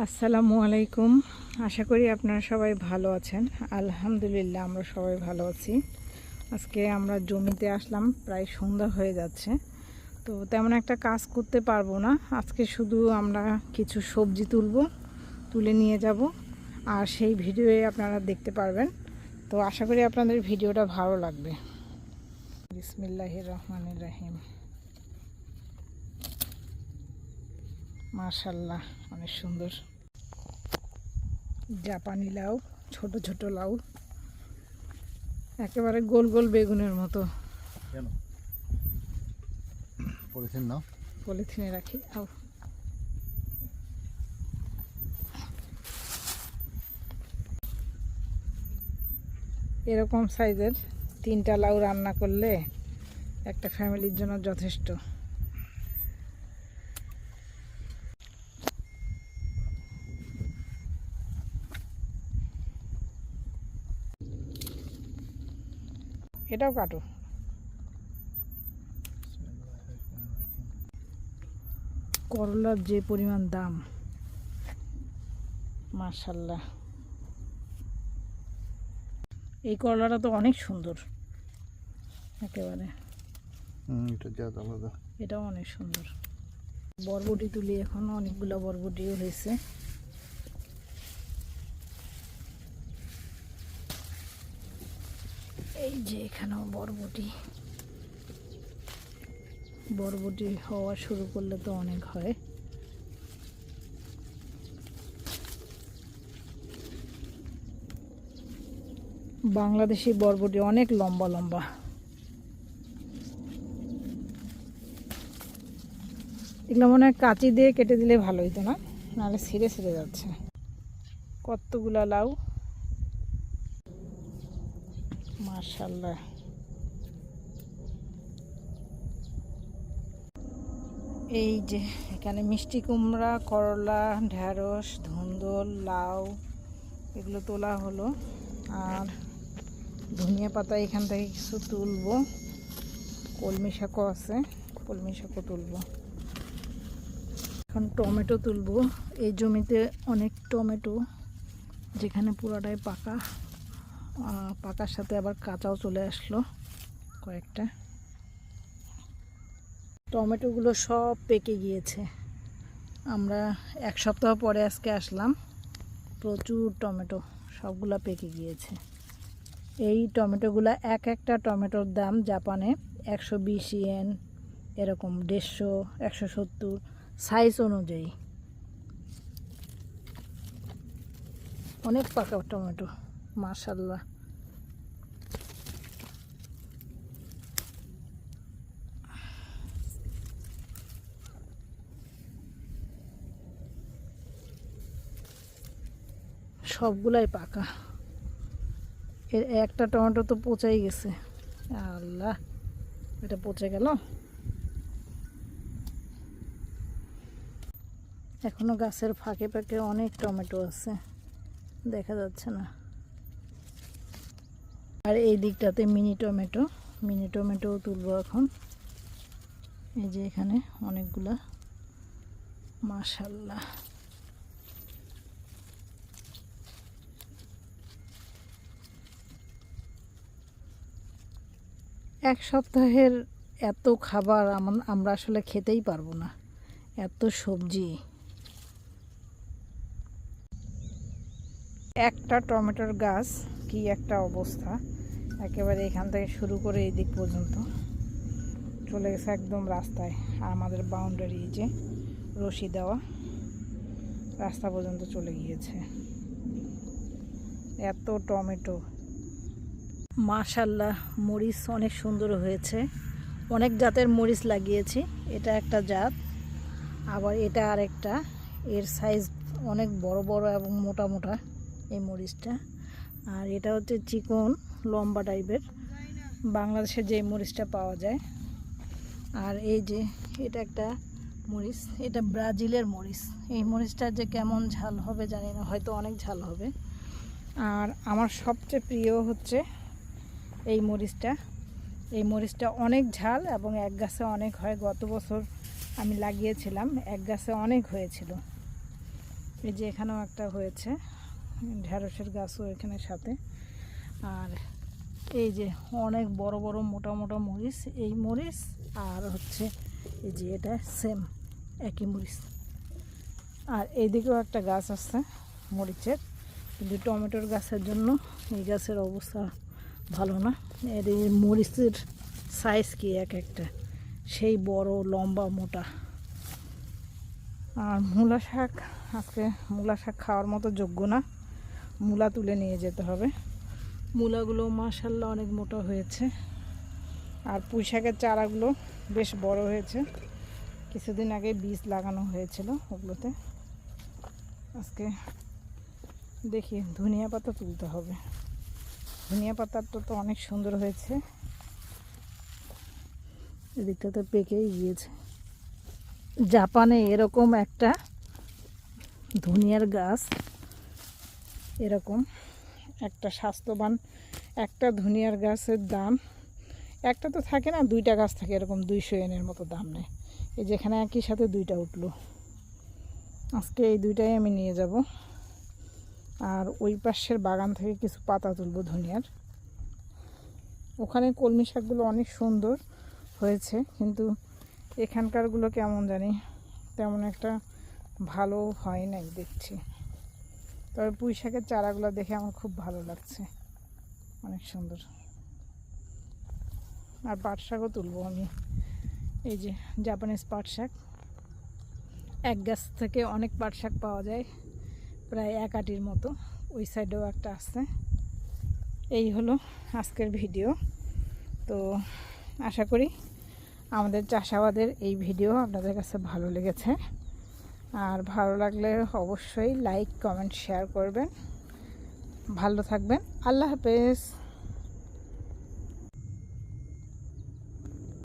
আসসালামু আলাইকুম। আশা করি আপনারা সবাই ভালো আছেন। আলহামদুলিল্লাহ, আমরা সবাই ভালো আছি। আজকে আমরা জমিতে আসলাম, প্রায় সন্ধ্যা হয়ে যাচ্ছে। তো তেমন একটা কাজ করতে পারব না। আজকে শুধু আমরা কিছু সবজি তুলব, তুলে নিয়ে যাব। আর সেই ভিডিওয়ে আপনারা দেখতে পারবেন। তো আশা করি আপনাদের ভিডিওটা ভালো লাগবে। বিসমিল্লাহ রহমানির রাহিম। মাশাল্লাহ অনেক সুন্দর। জাপানি লাউ ছোট ছোট লাউ। একেবারে গোল গোল বেগুনের মতো। পলিথিন নাও। পলিথিনে রাখি আও এরকম সাইজের তিনটা লাউ রান্না করলে একটা ফ্যামিলির জন্য যথেষ্ট। এটাও কাটো। করলার যে পরিমাণ দাম মার্শাল্লাহ এই করলাটা তো অনেক সুন্দর একেবারে। এটাও অনেক সুন্দর। বরবটি তুলি এখন অনেকগুলো বরবটিও হয়েছে। এই যে এখানেও বরবটি। বরবটি হওয়া শুরু করলে তো অনেক হয়। বাংলাদেশি বরবটি অনেক লম্বা লম্বা। এগুলো মনে হয় কাঁচি দিয়ে কেটে দিলে ভালো হতো না, নাহলে ছিঁড়ে ছিঁড়ে যাচ্ছে। কতগুলা লাউ। মার্শাল্লাহ এই যে, এখানে মিষ্টি কুমড়া, করলা ঢ্যাঁড়স ধুন্দল, লাউ, এগুলো তোলা হলো। আর ধনিয়া পাতা এখান থেকে কিছু তুলবো। কলমি শাকও আছে, কলমি শাকও তুলবো। এখন টমেটো তুলবো। এই জমিতে অনেক টমেটো, যেখানে পুরাটাই পাকা। পাকার সাথে আবার কাঁচাও চলে আসলো কয়েকটা। টমেটোগুলো সব পেকে গিয়েছে। আমরা এক সপ্তাহ পরে আজকে আসলাম, প্রচুর টমেটো, সবগুলা পেকে গিয়েছে। এই টমেটোগুলা এক একটা টমেটোর দাম জাপানে একশো বিশ ইয়েন, এরকম দেড়শো, একশো সত্তর সাইজ অনুযায়ী। অনেক পাকা টমেটো। মাশাল্লাহ সবগুলাই পাকা। এর একটা টমেটো তো পচাই গেছে। আল্লাহ, এটা পচে গেল। এখনও গাছের ফাঁকে ফাঁকে অনেক টমেটো আছে। দেখা যাচ্ছে না। আর এই দিকটাতে মিনি টমেটো। মিনি টমেটোও তুলবো এখন। এই যে এখানে অনেকগুলা। মাশাল্লাহ। এক সপ্তাহের এত খাবার আমরা আসলে খেতেই পারব না। এত সবজি। একটা টমেটোর গাছ, কি একটা অবস্থা। একেবারে এখান থেকে শুরু করে এই দিক পর্যন্ত। চলে গেছে একদম রাস্তায়, আর আমাদের বাউন্ডারি যে রশি দেওয়া, রাস্তা পর্যন্ত চলে গিয়েছে। এত টমেটো। মাশাল্লাহ মরিচ অনেক সুন্দর হয়েছে। অনেক জাতের মরিচ লাগিয়েছি, এটা একটা জাত, আবার এটা আরেকটা, এর সাইজ অনেক বড় বড় এবং মোটা মোটা এই মরিচটা। আর এটা হচ্ছে চিকন। লম্বা টাইপের। বাংলাদেশে যে মরিচটা পাওয়া যায়। আর এই যে এটা একটা মরিচ, এটা ব্রাজিলের মরিচ। এই মরিচটা যে কেমন ঝাল হবে জানি না, হয়তো অনেক ঝাল হবে। আর আমার সবচেয়ে প্রিয় হচ্ছে এই মরিচটা। এই মরিচটা অনেক ঝাল এবং এক গাছে অনেক হয়। গত বছর আমি লাগিয়েছিলাম, এক গাছে অনেক হয়েছিল। এই যে এখানেও একটা হয়েছে ঢ্যাঁড়সের গাছও এখানে সাথে। আর এই যে অনেক বড় বড় মোটা মোটা মরিচ, এই মরিচ আর হচ্ছে এই যে এটা সেম, একই মরিচ। আর এইদিকেও একটা গাছ আছে মরিচের, কিন্তু টমেটোর গাছের জন্য এই গাছের অবস্থা ভালো না। এর এই মরিচের সাইজ কি এক একটা? সেই বড়, লম্বা, মোটা। আর মূলা শাক, আজকে মূলা শাক খাওয়ার মতো যোগ্য না। মূলা তুলে নিয়ে যেতে হবে। মূলাগুলো মাসাল্লাহ অনেক মোটা হয়েছে। আর পুঁই শাকের চারাগুলো বেশ বড় হয়েছে। কিছুদিন আগে বীজ লাগানো হয়েছিল ওগুলোতে। আজকে দেখি, ধনিয়া পাতা তুলতে হবে। ধনিয়া পাতাটা তো অনেক সুন্দর হয়েছে। এদিকটা তো পেকেই গিয়েছে। জাপানে এরকম একটা ধনিয়ার গাছ এরকম। একটা স্বাস্থ্যবান, একটা ধনিয়ার গাছের দাম। একটা তো থাকে না, দুইটা গাছ থাকে এরকম দুইশো এনের মতো দাম নেয়। এই যেখানে একই সাথে দুইটা উঠল। আজকে এই দুইটাই আমি নিয়ে যাব। আর ওই পাশের বাগান থেকে কিছু পাতা তুলবো ধনিয়ার। ওখানে কলমি শাকগুলো অনেক সুন্দর হয়েছে, কিন্তু এখানকারগুলো কেমন জানি তেমন একটা ভালো হয় নাই দেখছি। তবে পুঁই শাকের চারাগুলো দেখে আমার খুব ভালো লাগছে। অনেক সুন্দর। আর পাট শাকও তুলবো আমি। এই যে জাপানিজ পাট শাক এক গাছ থেকে অনেক পাট শাক পাওয়া যায়, প্রায় এক আটির মতো। ওই সাইডেও একটা আছে। এই হলো আজকের ভিডিও। তো আশা করি আমাদের চাষাবাদের এই ভিডিও আপনাদের কাছে ভালো লেগেছে। আর ভালো লাগলে অবশ্যই লাইক কমেন্ট শেয়ার করবেন। ভালো থাকবেন। আল্লাহ হাফেজ।